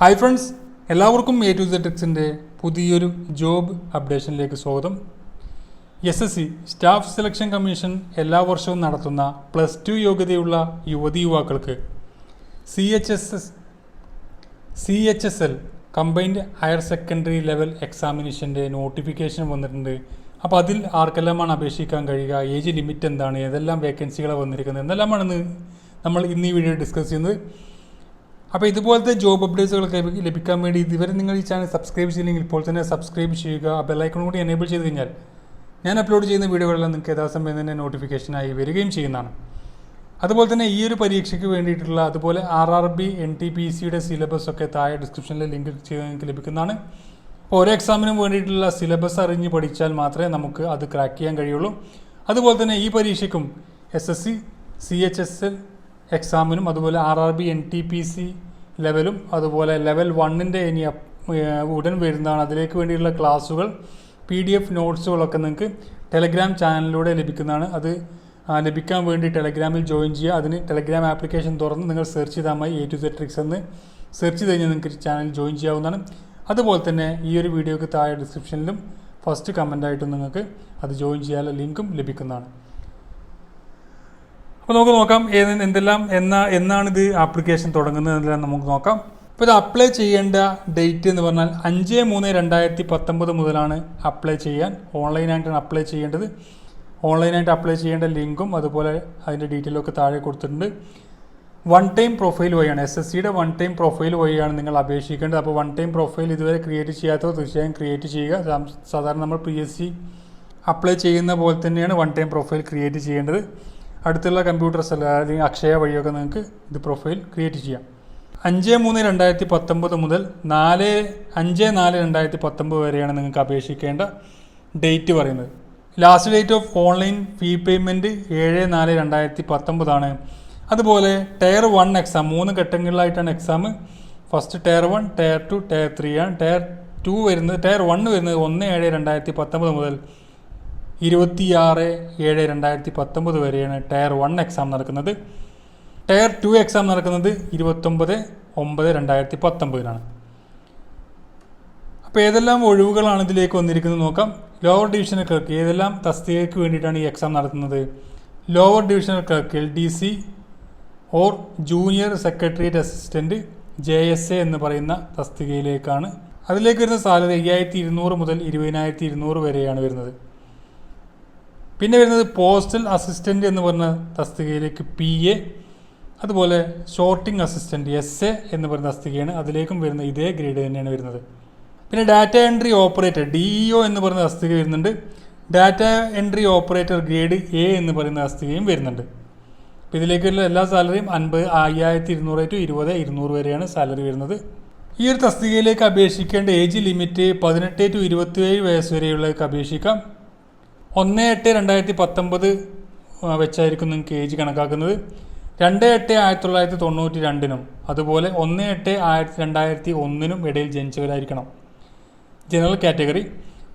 Hi friends എല്ലാവർക്കും A to Z എക്സിന്റെ പുതിയൊരു ജോബ് അപ്ഡേഷനിലേക്ക് സ്വാഗതം. S S C staff selection commission എല്ലാ വർഷവും നടത്തുന്ന പ്ലസ് ടു യോഗ്യതയുള്ള യുവതി യുവാക്കൾക്ക് C H S S C H S L combined higher secondary level എക്സാമിനേഷന്റെ notification വന്നിട്ടുണ്ട്. അപ്പോൾ അതിൽ ആർക്കെല്ലാമാണ് അപേക്ഷിക്കാൻ കഴിയുക? ഏജ് ലിമിറ്റ് എന്താണ്? ഏതെല്ലാം വേക്കൻസികളാണ് വന്നിരിക്കുന്നത്? എന്നെല്ലാമാണെന്ന് നമ്മൾ ഇന്ന് ഈ വീഡിയോ ഡിസ്കസ് ചെയ്യുന്നത്. അപ്പോൾ ഇതുപോലത്തെ ജോബ് അപ്ഡേറ്റ്സുകളൊക്കെ ലഭി- ലഭിക്കാൻ വേണ്ടി ഇതുവരെ നിങ്ങൾ ഈ ചാനൽ സബ്സ്ക്രൈബ് ചെയ്തില്ലെങ്കിൽ ഇപ്പോൾ തന്നെ സബ്സ്ക്രൈബ് ചെയ്യുക. ആ ബെല്ലൈക്കൺ കൂടി എനേബിൾ ചെയ്ത് കഴിഞ്ഞാൽ ഞാൻ അപ്ലോഡ് ചെയ്യുന്ന വീഡിയോകളെല്ലാം നിങ്ങൾക്ക് യഥാസമയം തന്നെ നോട്ടിഫിക്കേഷനായി വരികയും ചെയ്യുന്നതാണ്. അതുപോലെ തന്നെ ഈ ഒരു പരീക്ഷയ്ക്ക് വേണ്ടിയിട്ടുള്ള അതുപോലെ R R B N T P സിയുടെ സിലബസ് ഒക്കെ താഴെ ഡിസ്ക്രിപ്ഷനിൽ ലിങ്ക് ചെയ്ത് നിങ്ങൾക്ക് ലഭിക്കുന്നതാണ്. ഓരോ എക്സാമിനും വേണ്ടിയിട്ടുള്ള സിലബസ് അറിഞ്ഞ് പഠിച്ചാൽ മാത്രമേ നമുക്ക് അത് ക്രാക്ക് ചെയ്യാൻ കഴിയുള്ളൂ. അതുപോലെ തന്നെ ഈ പരീക്ഷയ്ക്കും S S C C H S L എക്സാമിനും അതുപോലെ R R B N T P C ലെവലും അതുപോലെ ലെവൽ വണ്ണിന്റെ ഇനി ഉടൻ വരുന്നതാണ്. അതിലേക്ക് വേണ്ടിയുള്ള ക്ലാസ്സുകൾ പി ഡി എഫ് നോട്ട്സുകളൊക്കെ നിങ്ങൾക്ക് ടെലഗ്രാം ചാനലിലൂടെ ലഭിക്കുന്നതാണ്. അത് ലഭിക്കാൻ വേണ്ടി ടെലഗ്രാമിൽ ജോയിൻ ചെയ്യുക. അതിന് ടെലഗ്രാം ആപ്ലിക്കേഷൻ തുറന്ന് നിങ്ങൾ സെർച്ച് ചെയ്താൽ മതി. എ ടു സെറ്റ് ട്രിക്സ് എന്ന് സെർച്ച് ചെയ്ത് കഴിഞ്ഞാൽ നിങ്ങൾക്ക് ചാനൽ ജോയിൻ ചെയ്യാവുന്നതാണ്. അതുപോലെ തന്നെ ഈ ഒരു വീഡിയോക്ക് താഴെ ഡിസ്ക്രിപ്ഷനിലും ഫസ്റ്റ് കമന്റായിട്ടും നിങ്ങൾക്ക് അത് ജോയിൻ ചെയ്യാനുള്ള ലിങ്കും ലഭിക്കുന്നതാണ്. അപ്പോൾ നമുക്ക് നോക്കാം എന്തെല്ലാം എന്നാ എന്നാണ് ഇത് ആപ്ലിക്കേഷൻ തുടങ്ങുന്നത് എന്നെല്ലാം നമുക്ക് നോക്കാം. അപ്പോൾ ഇത് അപ്ലൈ ചെയ്യേണ്ട ഡേറ്റ് എന്ന് പറഞ്ഞാൽ അഞ്ച് മൂന്ന് രണ്ടായിരത്തി പത്തൊമ്പത് മുതലാണ് അപ്ലൈ ചെയ്യാൻ. ഓൺലൈനായിട്ടാണ് അപ്ലൈ ചെയ്യേണ്ടത്. ഓൺലൈനായിട്ട് അപ്ലൈ ചെയ്യേണ്ട ലിങ്കും അതുപോലെ അതിന്റെ ഡീറ്റെയിലും ഒക്കെ താഴെ കൊടുത്തിട്ടുണ്ട്. വൺ ടൈം പ്രൊഫൈൽ വഴിയാണ് എസ് എസ് സിയുടെ വൺ ടൈം പ്രൊഫൈൽ വഴിയാണ് നിങ്ങൾ അപേക്ഷിക്കേണ്ടത്. അപ്പോൾ വൺ ടൈം പ്രൊഫൈൽ ഇതുവരെ ക്രിയേറ്റ് ചെയ്യാത്തവർ തീർച്ചയായും ക്രിയേറ്റ് ചെയ്യുക. സാധാരണ നമ്മൾ പി എസ് സി അപ്ലൈ ചെയ്യുന്ന പോലെ തന്നെയാണ് വൺ ടൈം പ്രൊഫൈൽ ക്രിയേറ്റ് ചെയ്യേണ്ടത്. അടുത്തുള്ള കമ്പ്യൂട്ടർ സ്ഥല അല്ലെങ്കിൽ അക്ഷയ വഴിയൊക്കെ നിങ്ങൾക്ക് ഇത് പ്രൊഫൈൽ ക്രിയേറ്റ് ചെയ്യാം. അഞ്ച് മൂന്ന് രണ്ടായിരത്തി പത്തൊമ്പത് മുതൽ നാല് അഞ്ച് നാല് രണ്ടായിരത്തി പത്തൊമ്പത് വരെയാണ് നിങ്ങൾക്ക് അപേക്ഷിക്കേണ്ട ഡേറ്റ് പറയുന്നത്. Last date of online fee payment ഏഴ് നാല് രണ്ടായിരത്തി പത്തൊമ്പതാണ് അതുപോലെ ടയർ വൺ എക്സാം മൂന്ന് ഘട്ടങ്ങളിലായിട്ടാണ് exam first tier one tier two tier three ആണ്. ടയർ ടു വരുന്നത് ടയർ വൺ വരുന്നത് ഒന്ന് ഏഴ് രണ്ടായിരത്തി പത്തൊമ്പത് മുതൽ ഇരുപത്തിയാറ് ഏഴ് രണ്ടായിരത്തി പത്തൊമ്പത് വരെയാണ് ടയർ വൺ എക്സാം നടക്കുന്നത്. ടയർ ടു എക്സാം നടക്കുന്നത് ഇരുപത്തൊമ്പത് ഒമ്പത് രണ്ടായിരത്തി പത്തൊമ്പതിനാണ്. അപ്പോൾ ഏതെല്ലാം ഒഴിവുകളാണ് ഇതിലേക്ക് വന്നിരിക്കുന്നത് നോക്കാം. ലോവർ ഡിവിഷണൽ ക്ലർക്ക് ഏതെല്ലാം തസ്തികയ്ക്ക് വേണ്ടിയിട്ടാണ് ഈ എക്സാം നടത്തുന്നത്? Lower divisional clerk L D C or junior secretariat assistant J S A എന്ന് പറയുന്ന തസ്തികയിലേക്കാണ്. അതിലേക്ക് വരുന്ന സാലറി അയ്യായിരത്തി ഇരുന്നൂറ് മുതൽ ഇരുപതിനായിരത്തി ഇരുന്നൂറ് വരെയാണ് വരുന്നത്. പിന്നെ വരുന്നത് പോസ്റ്റൽ അസിസ്റ്റന്റ് എന്ന് പറഞ്ഞ തസ്തികയിലേക്ക് പി എ അതുപോലെ ഷോർട്ടിംഗ് അസിസ്റ്റന്റ് എസ് എ എന്ന് പറയുന്ന തസ്തികയാണ് അതിലേക്കും വരുന്ന ഇതേ ഗ്രേഡ് തന്നെയാണ് വരുന്നത്. പിന്നെ data entry operator D E എന്ന് പറയുന്ന തസ്തിക വരുന്നുണ്ട്. Data entry operator grade A എന്ന് പറയുന്ന തസ്തികയും വരുന്നുണ്ട്. അപ്പോൾ ഇതിലേക്കുള്ള എല്ലാ സാലറിയും അൻപത് അയ്യായിരത്തി ഇരുന്നൂറ് ടു ഇരുപത് ഇരുന്നൂറ് വരെയാണ് സാലറി വരുന്നത്. ഈ ഒരു തസ്തികയിലേക്ക് അപേക്ഷിക്കേണ്ട ഏജ് ലിമിറ്റ് പതിനെട്ട് ടു ഇരുപത്തിയേഴ് വയസ്സ് വരെയുള്ളവർക്ക് അപേക്ഷിക്കാം. ഒന്ന് എട്ട് രണ്ടായിരത്തി പത്തൊമ്പത് വെച്ചായിരിക്കും നിങ്ങൾക്ക് ഏജ് കണക്കാക്കുന്നത്. രണ്ട് എട്ട് ആയിരത്തി തൊള്ളായിരത്തി തൊണ്ണൂറ്റി രണ്ടിനും അതുപോലെ ഒന്ന് എട്ട് ആയിരത്തി രണ്ടായിരത്തി ഒന്നിനും ഇടയിൽ ജനിച്ചവരായിരിക്കണം. General category.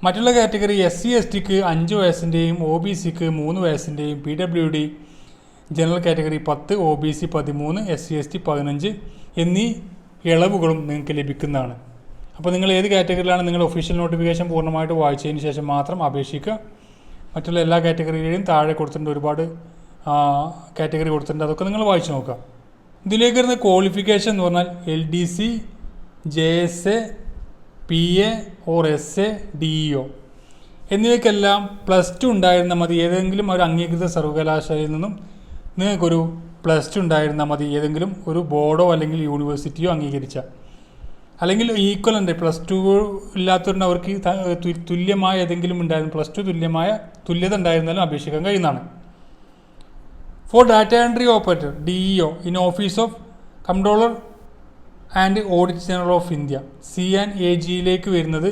മറ്റുള്ള കാറ്റഗറി എസ് സി എസ് ടിക്ക് അഞ്ച് വയസ്സിന്റെയും ഒ ബി സിക്ക് മൂന്ന് വയസ്സിന്റെയും P W D general category പത്ത് ഒ ബി സി പതിമൂന്ന് എസ് സി എസ് ടി പതിനഞ്ച് എന്നീ ഇളവുകളും നിങ്ങൾക്ക് ലഭിക്കുന്നതാണ്. അപ്പോൾ നിങ്ങൾ ഏത് കാറ്റഗറിയിലാണ് നിങ്ങൾ ഒഫീഷ്യൽ നോട്ടിഫിക്കേഷൻ പൂർണമായിട്ട് വായിച്ചതിന് ശേഷം മാത്രം അപേക്ഷിക്കുക. മറ്റുള്ള എല്ലാ കാറ്റഗറിയിലെയും താഴെ കൊടുത്തിട്ടുണ്ട് ഒരുപാട് കാറ്റഗറി കൊടുത്തിട്ടുണ്ട്. അതൊക്കെ നിങ്ങൾ വായിച്ചു നോക്കുക. ഇതിലേക്ക് വരുന്ന ക്വാളിഫിക്കേഷൻ എന്ന് പറഞ്ഞാൽ L D C J S A P A or S A D E O എന്നിവയ്ക്കെല്ലാം plus two ഉണ്ടായിരുന്നാൽ മതി. ഏതെങ്കിലും ഒരു അംഗീകൃത സർവകലാശാലയിൽ നിന്നും നിങ്ങൾക്കൊരു പ്ലസ് ടു ഉണ്ടായിരുന്നാൽ മതി. ഏതെങ്കിലും ഒരു ബോർഡോ അല്ലെങ്കിൽ യൂണിവേഴ്സിറ്റിയോ അംഗീകരിച്ച അല്ലെങ്കിൽ ഈക്വൽ ഉണ്ട് പ്ലസ് ടു ഇല്ലാത്തവരുണ്ട് അവർക്ക് തുല്യമായ ഏതെങ്കിലും ഉണ്ടായിരുന്നു. പ്ലസ് ടു തുല്യമായ തുല്യത ഉണ്ടായിരുന്നാലും അപേക്ഷിക്കാൻ കഴിയുന്നതാണ്. For data entry operator D E O in office of controller and audit general of India C and A ജിയിലേക്ക് വരുന്നത്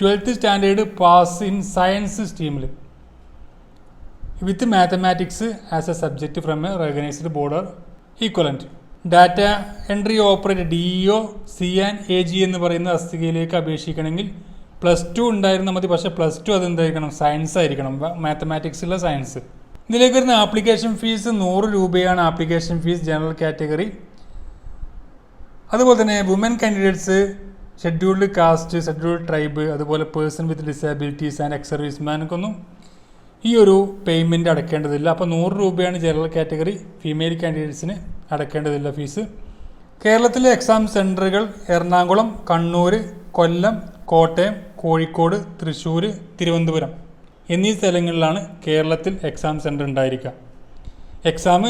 twelfth standard pass in science സ്ട്രീമിൽ with mathematics as a subject from a recognised board or equivalent data entry operator D O C and A G എന്ന് പറയുന്ന തസ്തികയിലേക്ക് അപേക്ഷിക്കണമെങ്കിൽ plus two ഉണ്ടായിരുന്നാൽ മതി. പക്ഷേ plus two അതെന്തായിരിക്കണം? Science ആയിരിക്കണം. മാത്തമാറ്റിക്സിലെ സയൻസ്. ഇതിലേക്ക് വരുന്ന ആപ്ലിക്കേഷൻ ഫീസ് നൂറ് രൂപയാണ് ആപ്ലിക്കേഷൻ ഫീസ് ജനറൽ കാറ്റഗറി. അതുപോലെ തന്നെ woman candidates scheduled caste scheduled tribe അതുപോലെ person with disabilities and ex സർവീസ്മാനൊക്കൊന്നും ഈ ഒരു പേയ്മെന്റ് അടക്കേണ്ടതില്ല അപ്പോൾ നൂറ് രൂപയാണ് ജനറൽ കാറ്റഗറി ഫീമെയിൽ കാൻഡിഡേറ്റ്സിന് അടയ്ക്കേണ്ടതില്ല ഫീസ്. കേരളത്തിലെ എക്സാം സെന്ററുകൾ എറണാകുളം കണ്ണൂർ കൊല്ലം കോട്ടയം കോഴിക്കോട് തൃശ്ശൂർ തിരുവനന്തപുരം എന്നീ സ്ഥലങ്ങളിലാണ് കേരളത്തിൽ എക്സാം സെന്റർ ഉണ്ടായിരിക്കുക. Exam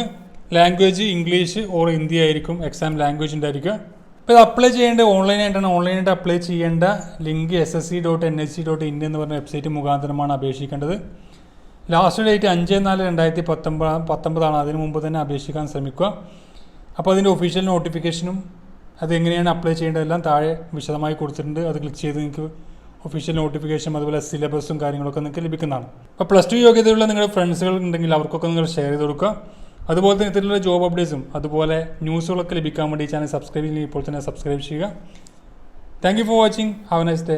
language English or Hindi ആയിരിക്കും എക്സാം ലാംഗ്വേജ് ഉണ്ടായിരിക്കുക. അപ്പോൾ ഇത് അപ്ലൈ ചെയ്യേണ്ട ഓൺലൈനായിട്ടാണ് ഓൺലൈനായിട്ട് അപ്ലൈ ചെയ്യേണ്ട link S S C dot N S C dot in എന്ന് പറഞ്ഞ വെബ്സൈറ്റ് മുഖാന്തരമാണ് അപേക്ഷിക്കേണ്ടത്. ലാസ്റ്റ് ഡേറ്റ് അഞ്ച് നാല് രണ്ടായിരത്തി പത്തൊമ്പത് പത്തൊമ്പതാണ്. അതിന് മുമ്പ് തന്നെ അപേക്ഷിക്കാൻ ശ്രമിക്കുക. അപ്പോൾ അതിന്റെ ഒഫീഷ്യൽ നോട്ടിഫിക്കേഷനും അതെങ്ങനെയാണ് അപ്ലൈ ചെയ്യേണ്ടതെല്ലാം താഴെ വിശദമായി കൊടുത്തിട്ടുണ്ട്. അത് ക്ലിക്ക് ചെയ്ത് നിങ്ങൾക്ക് ഒഫീഷ്യൽ നോട്ടിഫിക്കേഷൻ അതുപോലെ സിലബസും കാര്യങ്ങളൊക്കെ നിങ്ങൾക്ക് ലഭിക്കുന്നതാണ്. അപ്പോൾ പ്ലസ് ടു യോഗ്യതയുള്ള നിങ്ങളുടെ ഫ്രണ്ട്സുകൾ ഉണ്ടെങ്കിൽ അവർക്കൊക്കെ നിങ്ങൾ ഷെയർ ചെയ്ത് കൊടുക്കുക. അതുപോലെ തന്നെ ഇത്തരത്തിലുള്ള ജോബ് അപ്ഡേറ്റ്സും അതുപോലെ ന്യൂസുകളൊക്കെ ലഭിക്കാൻ വേണ്ടി ചാനൽ സബ്സ്ക്രൈബ് ചെയ്യുന്നത് ഇപ്പോൾ തന്നെ സബ്സ്ക്രൈബ് ചെയ്യുക. Thank you for watching have nice day